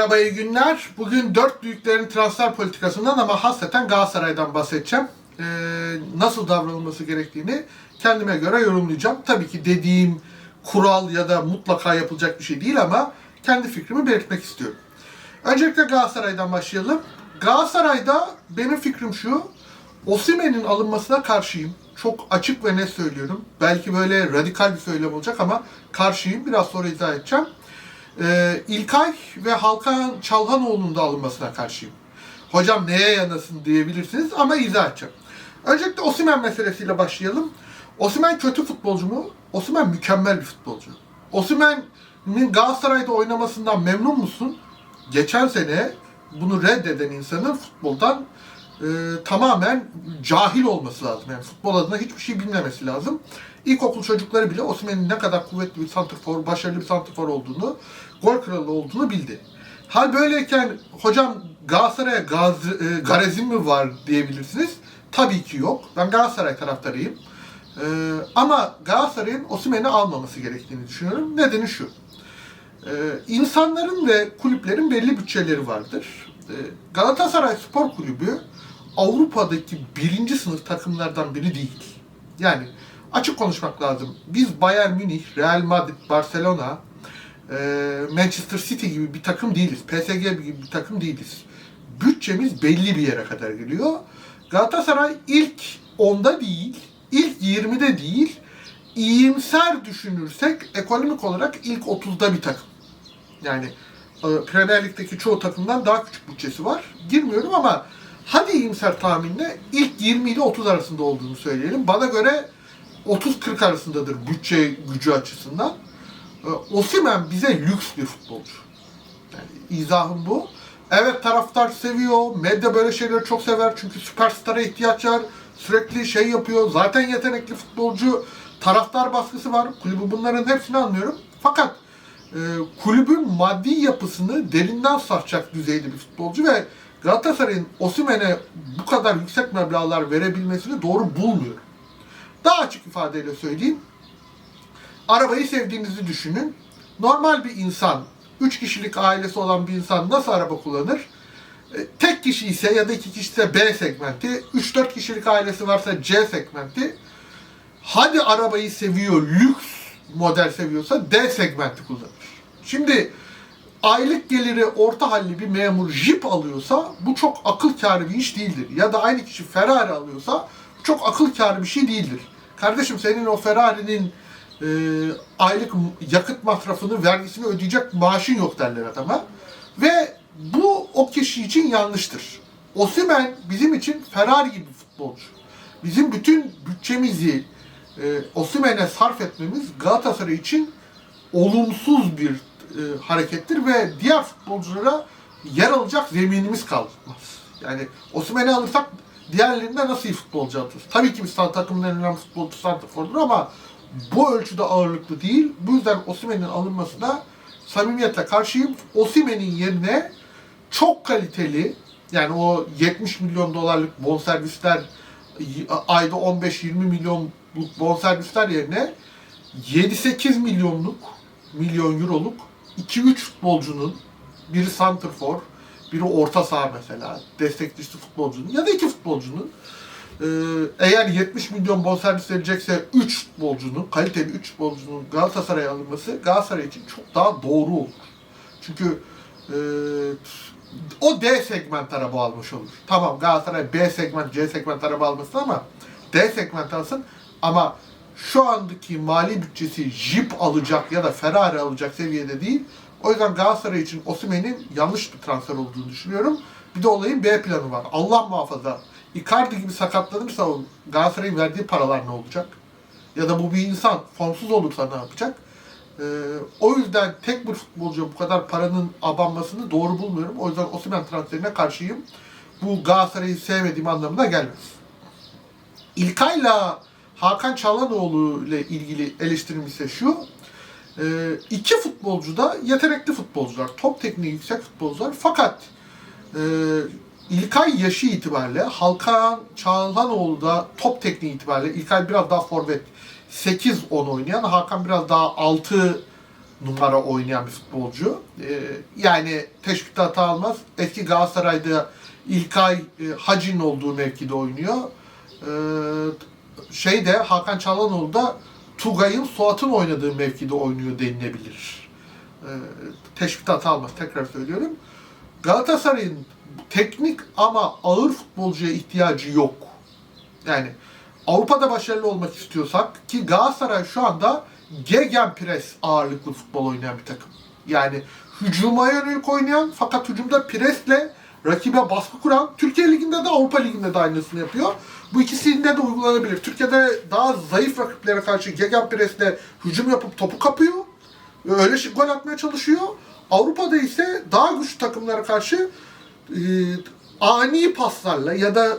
Merhaba iyi günler. Bugün dört büyüklerin transfer politikasından ama hasreten Galatasaray'dan bahsedeceğim. Ee, nasıl davranılması gerektiğini kendime göre yorumlayacağım. Tabii ki dediğim kural ya da mutlaka yapılacak bir şey değil ama kendi fikrimi belirtmek istiyorum. Öncelikle Galatasaray'dan başlayalım. Galatasaray'da benim fikrim şu. Osimhen'in alınmasına karşıyım. Çok açık ve net söylüyorum. Belki böyle radikal bir söylem olacak ama karşıyım. Biraz sonra izah edeceğim. Ee, İlkay ve Halkan Çalhanoğlu'nun da alınmasına karşıyım. Hocam neye yanasın diyebilirsiniz ama izah edeceğim. Öncelikle Osimhen meselesiyle başlayalım. Osimhen kötü futbolcu mu? Osimhen mükemmel bir futbolcu. Osimhen'in Galatasaray'da oynamasından memnun musun? Geçen sene bunu reddeden insanın futboldan e, tamamen cahil olması lazım. Yani futbol adına hiçbir şey bilmemesi lazım. İlkokul çocukları bile Osimhen'in ne kadar kuvvetli bir santrfor, başarılı bir santrfor olduğunu, gol kralı olduğunu bildi. Hal böyleyken hocam Galatasaray'a gaz, e, garezin mi var diyebilirsiniz. Tabii ki yok. Ben Galatasaray taraftarıyım. E, ama Galatasaray'ın Osimhen'i almaması gerektiğini düşünüyorum. Nedeni şu. Ee, insanların ve kulüplerin belli bütçeleri vardır. Ee, Galatasaray Spor Kulübü Avrupa'daki birinci sınıf takımlardan biri değil. Yani açık konuşmak lazım. Biz Bayern Münih, Real Madrid, Barcelona, e, Manchester City gibi bir takım değiliz. PSG gibi bir takım değiliz. Bütçemiz belli bir yere kadar geliyor. Galatasaray ilk 10'da değil, ilk 20'de değil, iyimser düşünürsek ekonomik olarak ilk 30'da bir takım. Yani e, Premier Lig'deki çoğu takımdan daha küçük bütçesi var. Girmiyorum ama hadi iyimser tahminle ilk 20 ile 30 arasında olduğunu söyleyelim. Bana göre 30-40 arasındadır bütçe gücü açısından. E, Osimhen bize lüks bir futbolcu. Yani izahım bu. Evet taraftar seviyor. Medya böyle şeyleri çok sever. Çünkü süperstara ihtiyaç var. Sürekli şey yapıyor. Zaten yetenekli futbolcu. Taraftar baskısı var. Kulübü bunların hepsini anlıyorum. Fakat e, kulübün maddi yapısını derinden sarsacak düzeyde bir futbolcu ve Galatasaray'ın Osimhen'e bu kadar yüksek meblağlar verebilmesini doğru bulmuyorum. Daha açık ifadeyle söyleyeyim. Arabayı sevdiğinizi düşünün. Normal bir insan, 3 kişilik ailesi olan bir insan nasıl araba kullanır? E, Tek kişi ise ya da iki kişi ise B segmenti, 3-4 kişilik ailesi varsa C segmenti. Hadi arabayı seviyor, lüks model seviyorsa D segmenti kullanır. Şimdi aylık geliri orta halli bir memur Jeep alıyorsa bu çok akıl kârı bir iş değildir. Ya da aynı kişi Ferrari alıyorsa çok akıl kârı bir şey değildir. Kardeşim senin o Ferrari'nin e, aylık yakıt masrafını, vergisini ödeyecek maaşın yok derler adama. Ve bu o kişi için yanlıştır. Osimhen bizim için Ferrari gibi futbolcu. Bizim bütün bütçemizi e, Osimhen'e sarf etmemiz Galatasaray için olumsuz bir e, harekettir ve diğer futbolculara yer alacak zeminimiz kalmaz. Yani Osimhen'i alırsak diğerlerinde nasıl iyi futbolcu alırız? Tabii ki bir takımın en önemli futbolcu santrafordur ama bu ölçüde ağırlıklı değil. Bu yüzden Osimhen'in alınmasına samimiyetle karşıyım. Osimhen'in yerine çok kaliteli yani o 70 milyon dolarlık bonservisler ayda 15-20 milyonluk bonservisler yerine 7-8 milyonluk milyon euroluk 2-3 futbolcunun biri santrfor, biri orta saha mesela, destekçisi futbolcunun ya da iki futbolcunun e, eğer 70 milyon bonservis verecekse 3 futbolcunun, kaliteli 3 futbolcunun Galatasaray'a alınması Galatasaray için çok daha doğru olur. Çünkü e, o D segment araba almış olur. Tamam Galatasaray B segment, C segment araba almasın ama D segment alsın ama şu andaki mali bütçesi Jeep alacak ya da Ferrari alacak seviyede değil. O yüzden Galatasaray için Osimhen'in yanlış bir transfer olduğunu düşünüyorum. Bir de olayın B planı var. Allah muhafaza. Icardi gibi sakatlanırsa Galatasaray'ın verdiği paralar ne olacak? Ya da bu bir insan formsuz olursa ne yapacak? Ee, o yüzden tek bir futbolcuya bu kadar paranın abanmasını doğru bulmuyorum. O yüzden Osimhen transferine karşıyım. Bu Galatasaray'ı sevmediğim anlamına gelmez. İlkay'la Hakan Çalhanoğlu ile ilgili eleştirim ise şu. E, iki futbolcu da yetenekli futbolcular. Top tekniği yüksek futbolcular. Fakat e, İlkay yaşı itibariyle Hakan Çalhanoğlu da top tekniği itibariyle İlkay biraz daha forvet 8-10 oynayan Hakan biraz daha 6 numara oynayan bir futbolcu. Ee, yani teşvikte hata almaz. Eski Galatasaray'da İlkay e, Hacı'nın olduğu mevkide oynuyor. Ee, şeyde Hakan Çalhanoğlu da Tugay'ın Suat'ın oynadığı mevkide oynuyor denilebilir. Ee, teşvikte hata almaz. Tekrar söylüyorum. Galatasaray'ın teknik ama ağır futbolcuya ihtiyacı yok. Yani Avrupa'da başarılı olmak istiyorsak ki Galatasaray şu anda gegenpress ağırlıklı futbol oynayan bir takım. Yani hücuma yönelik oynayan fakat hücumda presle rakibe baskı kuran Türkiye Ligi'nde de Avrupa Ligi'nde de aynısını yapıyor. Bu ikisinde de uygulanabilir. Türkiye'de daha zayıf rakiplere karşı gegenpressle hücum yapıp topu kapıyor. Öyle şey- gol atmaya çalışıyor. Avrupa'da ise daha güçlü takımlara karşı e, ani paslarla ya da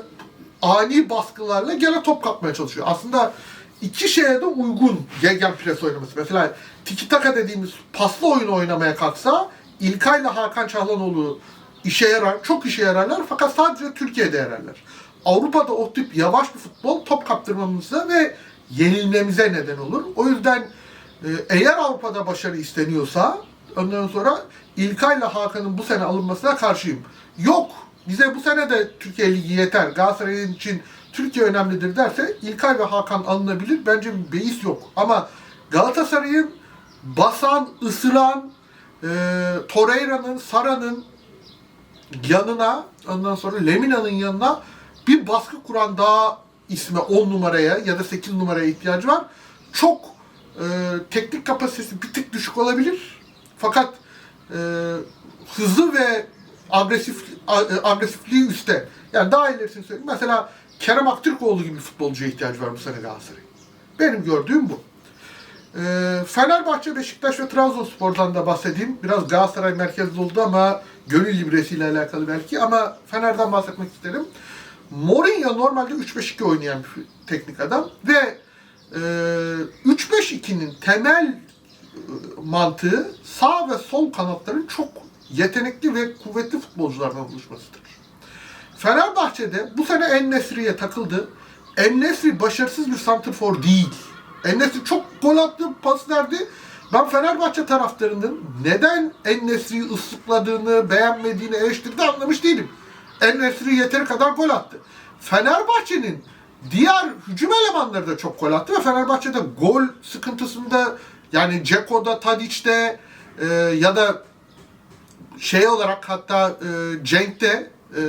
ani baskılarla gene top kapmaya çalışıyor. Aslında iki şeye de uygun gegenpress oynaması. Mesela tiki taka dediğimiz paslı oyun oynamaya kalksa İlkay ile Hakan Çalhanoğlu işe yarar, çok işe yararlar fakat sadece Türkiye'de yararlar. Avrupa'da o tip yavaş bir futbol top kaptırmamıza ve yenilmemize neden olur. O yüzden e, eğer Avrupa'da başarı isteniyorsa ondan sonra İlkay ile Hakan'ın bu sene alınmasına karşıyım. Yok. Bize bu sene de Türkiye Ligi yeter. Galatasaray için Türkiye önemlidir derse İlkay ve Hakan alınabilir. Bence bir beis yok. Ama Galatasaray'ın basan, ısıran, e, Torreira'nın, Sara'nın yanına, ondan sonra Lemina'nın yanına bir baskı kuran daha isme 10 numaraya ya da 8 numaraya ihtiyacı var. Çok e, teknik kapasitesi bir tık düşük olabilir. Fakat e, hızlı ve agresif e, agresifliği üstte. Yani daha ilerisini söyleyeyim. Mesela Kerem Aktürkoğlu gibi futbolcuya ihtiyacı var bu sene Galatasaray'ın. Benim gördüğüm bu. E, Fenerbahçe, Beşiktaş ve Trabzonspor'dan da bahsedeyim. Biraz Galatasaray merkezli oldu ama gönül libresiyle alakalı belki ama Fener'den bahsetmek isterim. Mourinho normalde 3-5-2 oynayan bir teknik adam ve e, 3-5-2'nin temel e, mantığı sağ ve sol kanatların çok yetenekli ve kuvvetli futbolculardan oluşmasıdır. Fenerbahçe'de bu sene En-Nesyri'ye takıldı. En-Nesri başarısız bir santrfor değil. En-Nesri çok gol attı, pas verdi. Ben Fenerbahçe taraftarının neden En-Nesri'yi ıslıkladığını, beğenmediğini, eleştirdiğini anlamış değilim. En-Nesri yeteri kadar gol attı. Fenerbahçe'nin diğer hücum elemanları da çok gol attı ve Fenerbahçe'de gol sıkıntısında yani Ceko'da, Tadic'te e, ya da şey olarak hatta e, Cenk'te e,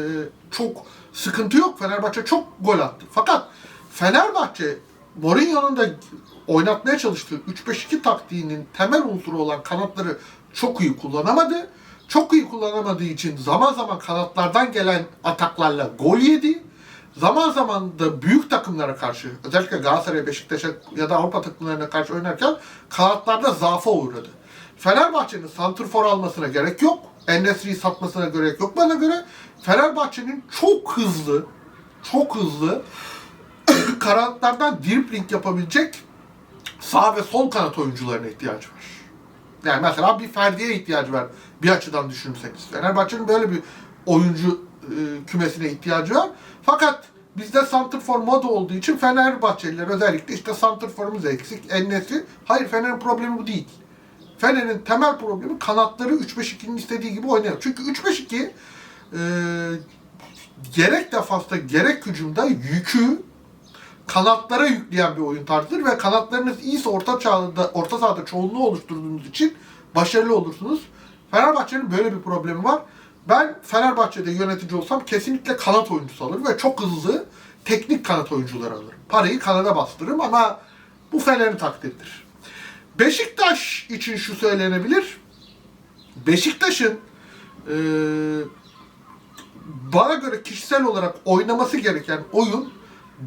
çok sıkıntı yok. Fenerbahçe çok gol attı. Fakat Fenerbahçe Mourinho'nun da oynatmaya çalıştığı 3-5-2 taktiğinin temel unsuru olan kanatları çok iyi kullanamadı. Çok iyi kullanamadığı için zaman zaman kanatlardan gelen ataklarla gol yedi. Zaman zaman da büyük takımlara karşı, özellikle Galatasaray, Beşiktaş'a ya da Avrupa takımlarına karşı oynarken kanatlarda zaafa uğradı. Fenerbahçe'nin santrfor almasına gerek yok. Enesri'yi satmasına gerek yok bana göre. Fenerbahçe'nin çok hızlı, çok hızlı kanatlardan dribbling yapabilecek sağ ve sol kanat oyuncularına ihtiyacı var. Yani mesela bir Ferdi'ye ihtiyacı var bir açıdan düşünürseniz. Fenerbahçe'nin böyle bir oyuncu e, kümesine ihtiyacı var. Fakat bizde santrfor moda olduğu için Fenerbahçeliler özellikle işte santrforumuz eksik, ennesi. Hayır Fener'in problemi bu değil. Fener'in temel problemi kanatları 3-5-2'nin istediği gibi oynayan. Çünkü 3-5-2 e, gerek defansta gerek hücumda yükü kanatlara yükleyen bir oyun tarzıdır ve kanatlarınız iyiyse orta çağda, orta sahada çoğunluğu oluşturduğunuz için başarılı olursunuz. Fenerbahçe'nin böyle bir problemi var. Ben Fenerbahçe'de yönetici olsam kesinlikle kanat oyuncusu alırım ve çok hızlı teknik kanat oyuncuları alırım. Parayı kanada bastırırım ama bu Fener'in takdiridir. Beşiktaş için şu söylenebilir. Beşiktaş'ın eee bana göre kişisel olarak oynaması gereken oyun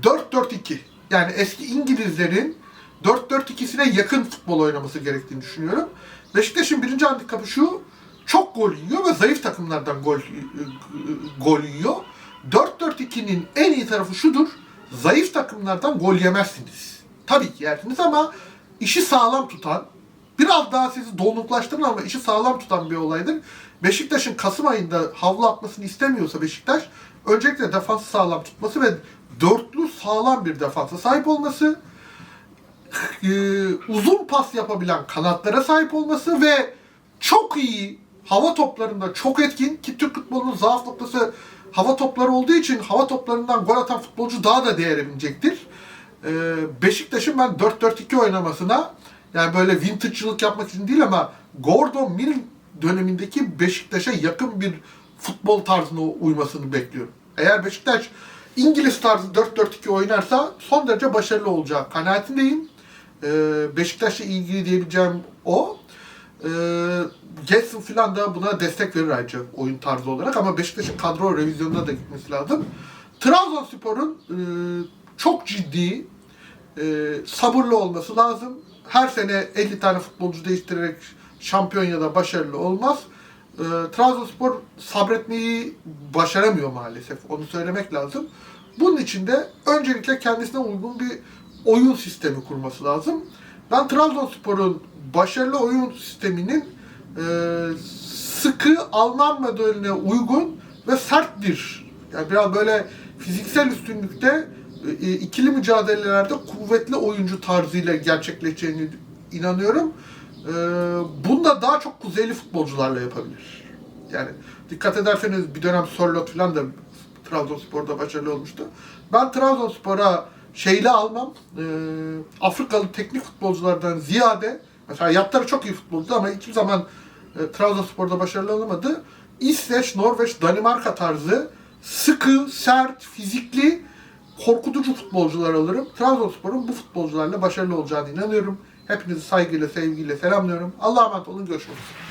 4-4-2. Yani eski İngilizlerin 4-4-2'sine yakın futbol oynaması gerektiğini düşünüyorum. Beşiktaş'ın birinci handikapı şu, çok gol yiyor ve zayıf takımlardan gol gol yiyor. 4-4-2'nin en iyi tarafı şudur, zayıf takımlardan gol yemezsiniz. Tabii ki yersiniz ama işi sağlam tutan, biraz daha sizi donuklaştıran ama işi sağlam tutan bir olaydır. Beşiktaş'ın Kasım ayında havlu atmasını istemiyorsa Beşiktaş, öncelikle defansı sağlam tutması ve dörtlü sağlam bir defansa sahip olması, e, uzun pas yapabilen kanatlara sahip olması ve çok iyi hava toplarında çok etkin ki Türk futbolunun zaaf noktası hava topları olduğu için hava toplarından gol atan futbolcu daha da değere binecektir. E, Beşiktaş'ın ben 4-4-2 oynamasına yani böyle vintage'çılık yapmak için değil ama Gordon Mill dönemindeki Beşiktaş'a yakın bir futbol tarzına uymasını bekliyorum. Eğer Beşiktaş İngiliz tarzı 4-4-2 oynarsa son derece başarılı olacağı kanaatindeyim. Ee, Beşiktaş'la ilgili diyebileceğim o. Ee, Getson falan da buna destek verir ayrıca oyun tarzı olarak ama Beşiktaş'ın kadro revizyonuna da gitmesi lazım. Trabzonspor'un e, çok ciddi e, sabırlı olması lazım. Her sene 50 tane futbolcu değiştirerek şampiyon ya da başarılı olmaz. E, Trabzonspor sabretmeyi başaramıyor maalesef. Onu söylemek lazım. Bunun için de öncelikle kendisine uygun bir oyun sistemi kurması lazım. Ben Trabzonspor'un başarılı oyun sisteminin e, sıkı Alman modeline uygun ve sert bir yani biraz böyle fiziksel üstünlükte e, ikili mücadelelerde kuvvetli oyuncu tarzıyla gerçekleşeceğini inanıyorum. E, bunu da daha çok kuzeyli futbolcularla yapabilir. Yani dikkat ederseniz bir dönem Sorlot falan da Trabzonspor'da başarılı olmuştu. Ben Trabzonspor'a şeyli almam. E, Afrikalı teknik futbolculardan ziyade mesela Yaptarı çok iyi futbolcu ama hiçbir zaman e, Trabzonspor'da başarılı olamadı. İsveç, Norveç, Danimarka tarzı sıkı, sert, fizikli, korkutucu futbolcular alırım. Trabzonspor'un bu futbolcularla başarılı olacağını inanıyorum. Hepinizi saygıyla, sevgiyle selamlıyorum. Allah'a emanet olun. Görüşmek üzere.